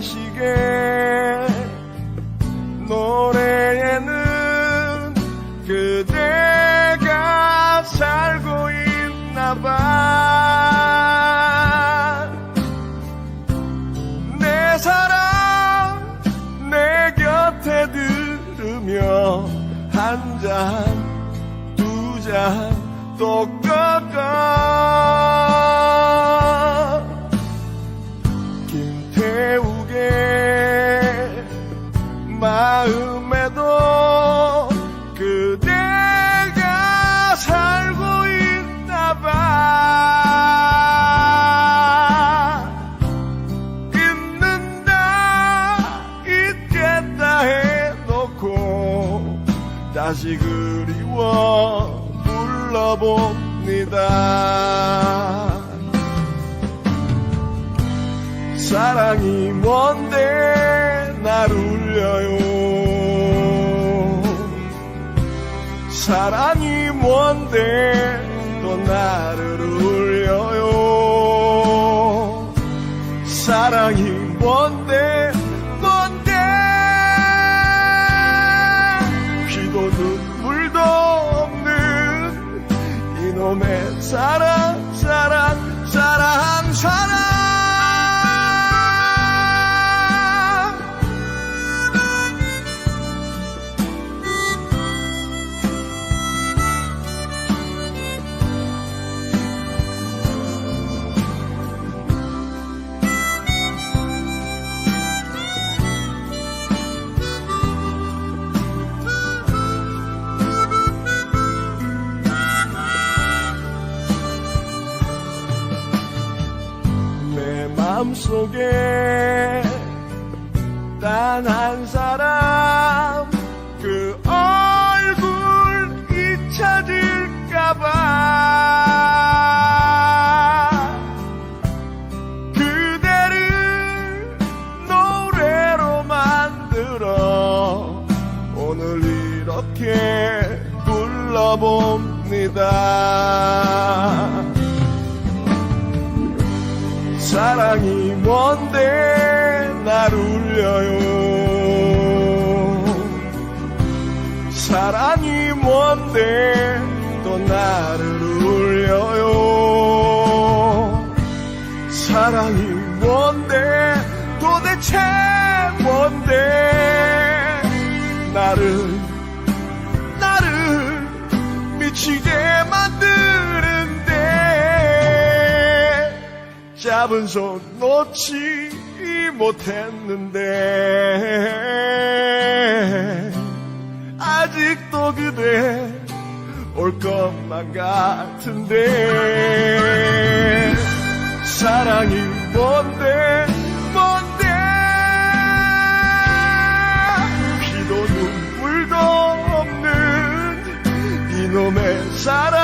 시계 노래에는 그대가 살고 있나 봐. 내 사랑 내 곁에 들으며 한 잔 두 잔 또 꺾어 김태욱의 마음에도 그대가 살고 있나 봐. 있는다 있겠다 해놓고 다시 그리워 불러봅니다 사랑이 뭔데 날 울려요? 사랑이 뭔데 또 나를 울려요? 사랑이 뭔데 뭔데? 피도 눈물도 없는 이놈의 사랑 사랑 내 맘속에 단 한 사람 그 얼굴 잊혀질까봐. 그대를 노래로 만들어 오늘 이렇게 불러봅니다 울려요. 사랑이 뭔데 또 나를 울려요? 사랑이 뭔데 도대체 뭔데 나를 나를 미치게 만드는데? 잡은 손 놓지 못했는데 아직도 그대 올 것만 같은데 사랑이 뭔데 뭔데? 피도 눈물도 없는 이놈의 사랑